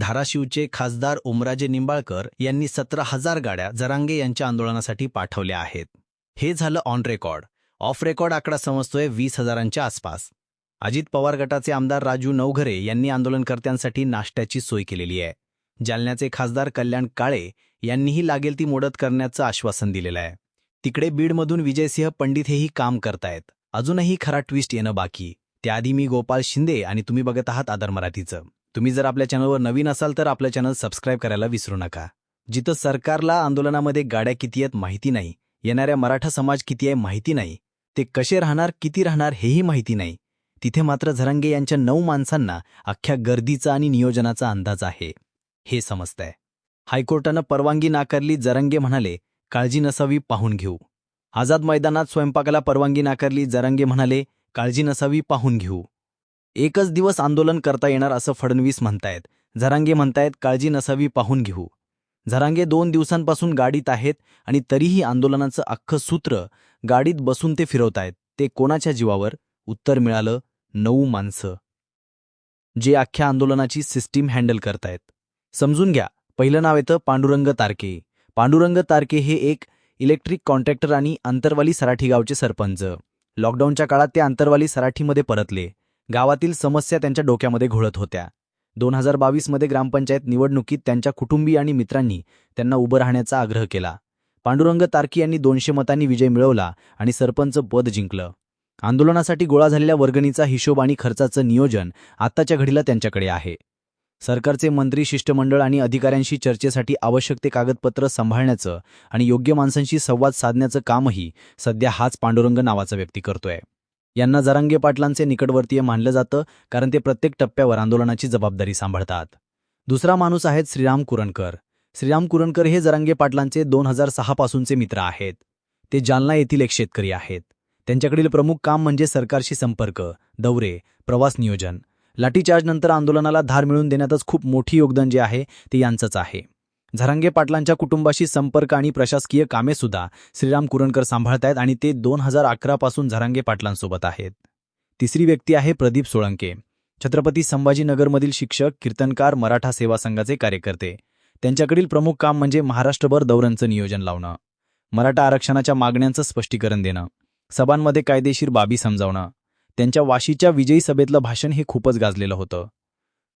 धाराशिवचे खासदार ओमराजे निंबाळकर यांनी सतरा हजार गाड्या जरांगे यांच्या आंदोलनासाठी पाठवल्या आहेत. हे झालं ऑन रेकॉर्ड ऑफ रेकॉर्ड आकडा समजतोय वीस हजारांच्या आसपास. अजित पवार गटाचे आमदार राजू नवघरे यांनी आंदोलनकर्त्यांसाठी नाश्त्याची सोय केलेली आहे. जालन्याचे खासदार कल्याण काळे यांनीही लागेल ती मोडत करण्याचं आश्वासन दिलेलं आहे. तिकडे बीडमधून विजयसिंह पंडित हेही काम करतायत. अजूनही खरा ट्विस्ट येणं बाकी. त्याआधी मी गोपाल शिंदे आणि तुम्ही बघत आहात आदर मराठीचं. तुम्ही जर आपल्या चॅनलवर नवीन असाल तर आपलं चॅनल सबस्क्राईब करायला विसरू नका. जिथं सरकारला आंदोलनामध्ये गाड्या किती आहेत माहिती नाही येणाऱ्या मराठा समाज किती आहे माहिती नाही ते कसे राहणार किती राहणार हेही माहिती नाही. तिथे मात्र झरंगे यांच्या नऊ माणसांना अख्ख्या गर्दीचा आणि नियोजनाचा अंदाज आहे. हे समजतंय. हायकोर्टानं परवानगी नाकारली जरंगे म्हणाले काळजी नसावी पाहून घेऊ. आझाद मैदानात स्वयंपाकाला परवानगी नाकारली जरंगे म्हणाले काळजी नसावी पाहून घेऊ. एकच दिवस आंदोलन करता येणार असं फडणवीस म्हणतायत. झरांगे म्हणतायत काळजी नसावी पाहून घेऊ. झरांगे दोन दिवसांपासून गाडीत आहेत आणि तरीही आंदोलनाचं अख्खं सूत्र गाडीत बसून ते फिरवतायत. ते कोणाच्या जीवावर? उत्तर मिळालं नऊ माणसं. जे अख्ख्या आंदोलनाची सिस्टीम हँडल करतायत. समजून घ्या पहिलं नाव येतं पांडुरंग तारके. पांडुरंग तारके हे एक इलेक्ट्रिक कॉन्ट्रॅक्टर आणि अंतरवाली सराठी गावचे सरपंच. लॉकडाऊनच्या काळात ते अंतरवाली सराठीमध्ये परतले. गावातील समस्या त्यांच्या डोक्यामध्ये घोळत होत्या. दोन हजार बावीसमध्ये ग्रामपंचायत निवडणुकीत त्यांच्या कुटुंबीय आणि मित्रांनी त्यांना उभं राहण्याचा आग्रह केला. पांडुरंग तारकी यांनी दोनशे मतांनी विजय मिळवला आणि सरपंच पद जिंकलं. आंदोलनासाठी गोळा झालेल्या वर्गणीचा हिशोब आणि खर्चाचं नियोजन आत्ताच्या घडीला त्यांच्याकडे आहे. सरकारचे मंत्री शिष्टमंडळ आणि अधिकाऱ्यांशी चर्चेसाठी आवश्यक ते कागदपत्र सांभाळण्याचं आणि योग्य माणसांशी संवाद साधण्याचं कामही सध्या हाच पांडुरंग नावाचा व्यक्ती करतोय. यांना जरांगे पाटलांचे निकटवर्तीय मानलं जातं कारण ते प्रत्येक टप्प्यावर आंदोलनाची जबाबदारी सांभाळतात. दुसरा माणूस आहेत श्रीराम कुरणकर. श्रीराम कुरणकर हे जरांगे पाटलांचे दोन हजार सहापासूनचे मित्र आहेत. ते जालना येथील एक शेतकरी आहेत. त्यांच्याकडील प्रमुख काम म्हणजे सरकारशी संपर्क दौरे प्रवास नियोजन. लाठीचार्जनंतर आंदोलनाला धार मिळवून देण्यातच खूप मोठी योगदान जे आहे ते यांचंच आहे. झरांगे पाटलांच्या कुटुंबाशी संपर्क आणि प्रशासकीय कामे सुद्धा श्रीराम कुरणकर सांभाळतायत आणि ते दोन हजार अकरापासून झरांगे पाटलांसोबत आहेत. तिसरी व्यक्ती आहे प्रदीप सोळंके. छत्रपती संभाजीनगरमधील शिक्षक कीर्तनकार मराठा सेवा संघाचे कार्यकर्ते. त्यांच्याकडील प्रमुख काम म्हणजे महाराष्ट्रभर दौऱ्यांचं नियोजन लावणं. मराठा आरक्षणाच्या मागण्यांचं स्पष्टीकरण देणं. सभांमध्ये कायदेशीर बाबी समजावणं. त्यांच्या वाशीच्या विजयी सभेतलं भाषण हे खूपच गाजलेलं होतं.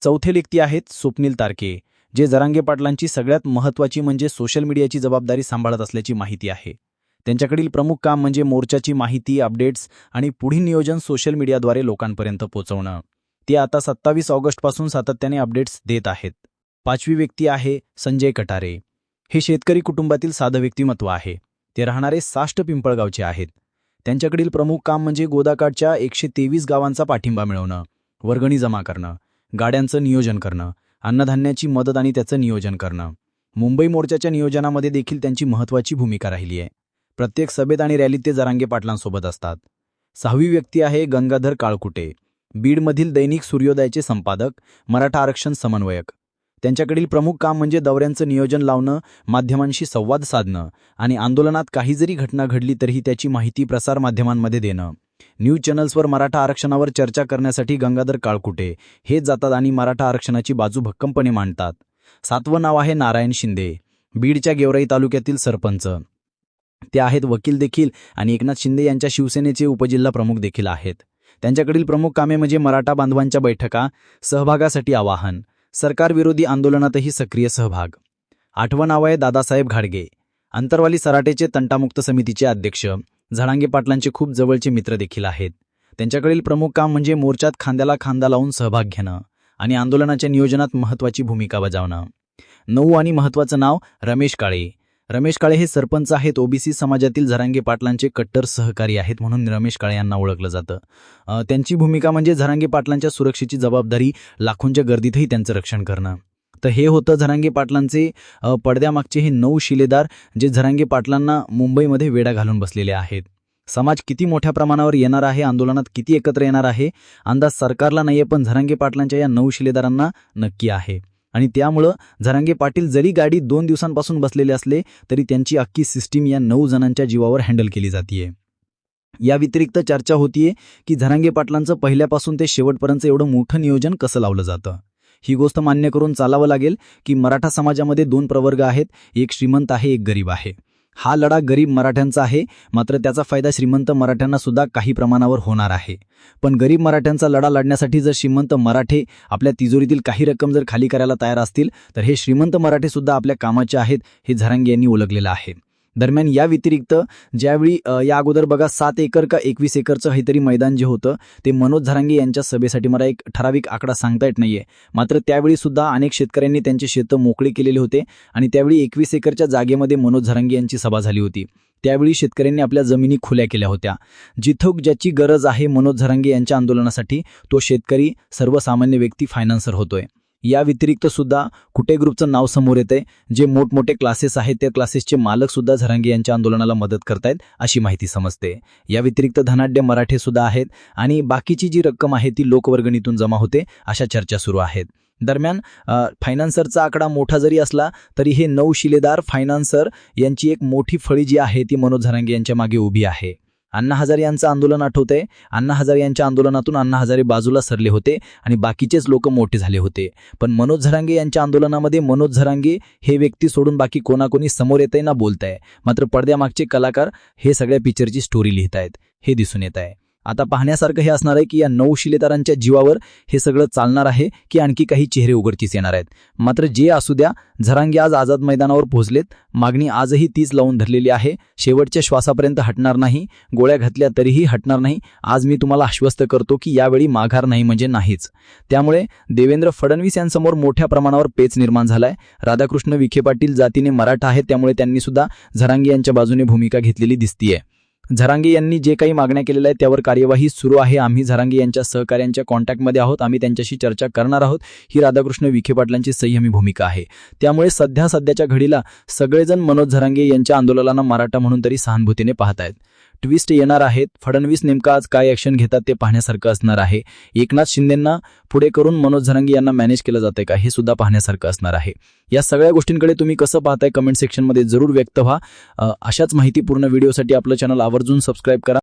चौथे व्यक्ती आहेत स्वप्नील तारके. जे जरांगे पाटलांची सगळ्यात महत्त्वाची म्हणजे सोशल मीडियाची जबाबदारी सांभाळत असल्याची माहिती आहे. त्यांच्याकडील प्रमुख काम म्हणजे मोर्चाची माहिती अपडेट्स आणि पुढील नियोजन सोशल मीडियाद्वारे लोकांपर्यंत पोहोचवणं ते आता सत्तावीस ऑगस्टपासून सातत्याने अपडेट्स देत आहेत. पाचवी व्यक्ती आहे संजय कटारे. हे शेतकरी कुटुंबातील साधं व्यक्तिमत्व आहे. ते राहणारे साष्ट पिंपळगावचे आहेत. त्यांच्याकडील प्रमुख काम म्हणजे गोदाकाठच्या एकशे तेवीस गावांचा पाठिंबा मिळवणं वर्गणी जमा करणं गाड्यांचं नियोजन करणं अन्नधान्याची मदत आणि त्याचं नियोजन करणं. मुंबई मोर्चाच्या नियोजनामध्ये देखील त्यांची महत्त्वाची भूमिका राहिली आहे. प्रत्येक सभेत आणि रॅलीत ते जरांगे पाटलांसोबत असतात. सहावी व्यक्ती आहे गंगाधर काळकुटे. बीडमधील दैनिक सूर्योदयाचे संपादक मराठा आरक्षण समन्वयक. त्यांच्याकडील प्रमुख काम म्हणजे दौऱ्यांचं नियोजन लावणं माध्यमांशी संवाद साधणं आणि आंदोलनात काही जरी घटना घडली तरीही त्याची माहिती प्रसारमाध्यमांमध्ये देणं. न्यूज चॅनल्सवर मराठा आरक्षणावर चर्चा करण्यासाठी गंगाधर काळकुटे. हेच जातात आणि मराठा आरक्षणाची बाजू भक्कमपणे मांडतात. सातवं नाव आहे नारायण शिंदे. बीडच्या गेवराई तालुक्यातील सरपंच. ते आहेत वकील देखील आणि एकनाथ शिंदे यांच्या शिवसेनेचे उपजिल्हा प्रमुख देखील आहेत. त्यांच्याकडील प्रमुख कामे म्हणजे मराठा बांधवांच्या बैठका सहभागासाठी आवाहन सरकारविरोधी आंदोलनातही सक्रिय सहभाग. आठवं नाव आहे दादासाहेब घाडगे. अंतरवाली सराटेचे तंटामुक्त समितीचे अध्यक्ष. झडांगे पाटलांचे खूप जवळचे मित्र देखील आहेत. त्यांच्याकडील प्रमुख काम म्हणजे मोर्चात खांद्याला खांदा लावून सहभाग घेणं आणि आंदोलनाच्या नियोजनात महत्त्वाची भूमिका बजावणं. नऊ आणि महत्त्वाचं नाव रमेश काळे. रमेश काळे हे सरपंच आहेत ओबीसी समाजातील झरांगे पाटलांचे कट्टर सहकारी आहेत म्हणून रमेश काळे यांना ओळखलं जातं. त्यांची भूमिका म्हणजे झरांगे पाटलांच्या सुरक्षेची जबाबदारी लाखोंच्या गर्दीतही त्यांचं रक्षण करणं. तर हे होतं झरांगे पाटलांचे पडद्यामागचे हे नऊ शिलेदार जे झरांगे पाटलांना मुंबईमध्ये वेडा घालून बसलेले आहेत. समाज किती मोठ्या प्रमाणावर येणार आहे आंदोलनात किती एकत्र येणार आहे अंदाज सरकारला नाहीये पण झरांगे पाटलांच्या या नऊ शिलेदारांना नक्की आहे. आणि त्यामुळं झरांगे पाटील जरी गाडी दोन दिवसांपासून बसलेले असले तरी त्यांची अख्खी सिस्टीम या नऊ जणांच्या जीवावर हँडल केली जातीये. या व्यतिरिक्त चर्चा होतीये की झरांगे पाटलांचं पहिल्यापासून ते शेवटपर्यंत एवढं मोठं नियोजन कसं लावलं जातं? ही गोष्ट मान्य करून चालावं लागेल की मराठा समाजामध्ये दोन प्रवर्ग आहेत एक श्रीमंत आहे एक गरीब आहे. हा लढा गरीब मराठ्यांचा आहे मात्र त्याचा फायदा श्रीमंत मराठ्यांना सुद्धा काही प्रमाणावर होणार आहे. पण गरीब मराठ्यांचा लढा लढण्यासाठी जर श्रीमंत मराठे आपल्या तिजोरीतील काही रक्कम जर खाली करायला तयार असतील तर हे श्रीमंत मराठे सुद्धा आपल्या कामाचे आहेत हे झरांगे यांनी ओळखलेलं आहे. दरम्यान या व्यतिरिक्त ज्यावेळी या अगोदर बघा सात एकर का एकवीस एकरचं काहीतरी मैदान जे होतं ते मनोज झरांगे यांच्या सभेसाठी मला एक ठराविक आकडा सांगता येत नाहीये. मात्र त्यावेळी सुद्धा अनेक शेतकऱ्यांनी त्यांचे शेतं मोकळे केलेले होते आणि त्यावेळी एकवीस एकरच्या जागेमध्ये मनोज झरांगे यांची सभा झाली होती. त्यावेळी शेतकऱ्यांनी आपल्या जमिनी खुल्या केल्या होत्या. जिथं ज्याची गरज आहे मनोज झरांगे यांच्या आंदोलनासाठी तो शेतकरी सर्वसामान्य व्यक्ती फायनान्सर होतोय. या व्यतिरिक्त सुद्धा कुटे ग्रुपचं नाव समोर येतंय जे मोठमोठे क्लासेस आहेत त्या क्लासेसचे मालक सुद्धा झरांगे यांच्या आंदोलनाला मदत करतायत अशी माहिती समजते. या व्यतिरिक्त धनाढ्य मराठे सुद्धा आहेत आणि बाकीची जी रक्कम आहे ती लोकवर्गणीतून जमा होते अशा चर्चा सुरू आहेत. दरम्यान फायनान्सरचा आकडा मोठा जरी असला तरी हे नऊ शिलेदार फायनान्सर यांची एक मोठी फळी जी आहे ती मनोज झरांगे यांच्या मागे उभी आहे. अण्णा हजारे यांचं आंदोलन आठवतंय. अण्णा हजारे यांच्या आंदोलनातून अण्णा हजारे बाजूला सरले होते आणि बाकीचेच लोक मोठे झाले होते. पण मनोज झरांगे यांच्या आंदोलनामध्ये मनोज झरांगे हे व्यक्ती सोडून बाकी कोणाकोणी समोर येत आहे ना बोलताय. मात्र पडद्यामागचे कलाकार हे सगळ्या पिक्चरची स्टोरी लिहित आहेत हे दिसून येत आहे आता पाहण्यासारखं हे असणार आहे की या नऊ शिलेदारांच्या जीवावर हे सगळं चालणार आहे की आणखी काही चेहरे उघडकीस येणार आहेत. मात्र जे असू द्या झरांगे आज आझाद मैदानावर पोहोचलेत. मागणी आजही तीच लावून धरलेली आहे. शेवटच्या श्वासापर्यंत हटणार नाही. गोळ्या घातल्या तरीही हटणार नाही. आज मी तुम्हाला आश्वस्त करतो की यावेळी माघार नाही म्हणजे नाहीच. त्यामुळे देवेंद्र फडणवीस यांसमोर मोठ्या प्रमाणावर पेच निर्माण झालाय. राधाकृष्ण विखे पाटील जातीने मराठा आहेत. त्यामुळे त्यांनी सुद्धा झरांगे यांच्या बाजूने भूमिका घेतलेली दिसतीये. झरांगे यांनी जे काही मागण्या केलेल्या आहेत त्यावर कार्यवाही सुरू आहे. आम्ही झरांगे यांच्या सहकार्यांच्या कॉन्टॅक्टमध्ये आहोत. आम्ही त्यांच्याशी चर्चा करणार आहोत. ही राधाकृष्ण विखे पाटलांची संयमी भूमिका आहे. त्यामुळे सध्या सध्याच्या घडीला सगळेजण मनोज झरांगे यांच्या आंदोलनाला मराठा म्हणून तरी सहानुभूतीने पाहत आहेत ट्विस्ट येणार आहेत. फडणवीस नेमका आज काय ॲक्शन घेतात ते पाहण्यासारखं असणार आहे. एकनाथ शिंदेंना पुढे करून मनोज झरंगी यांना मॅनेज केलं जातंय का? हे सुद्धा पाहण्यासारखं असणार आहे. या सगळ्या गोष्टींकडे तुम्ही कसं पाहताय? कमेंट सेक्शनमध्ये जरूर व्यक्त व्हा. अशाच माहितीपूर्ण व्हिडिओसाठी आपलं चॅनल आवर्जून सबस्क्राईब करा.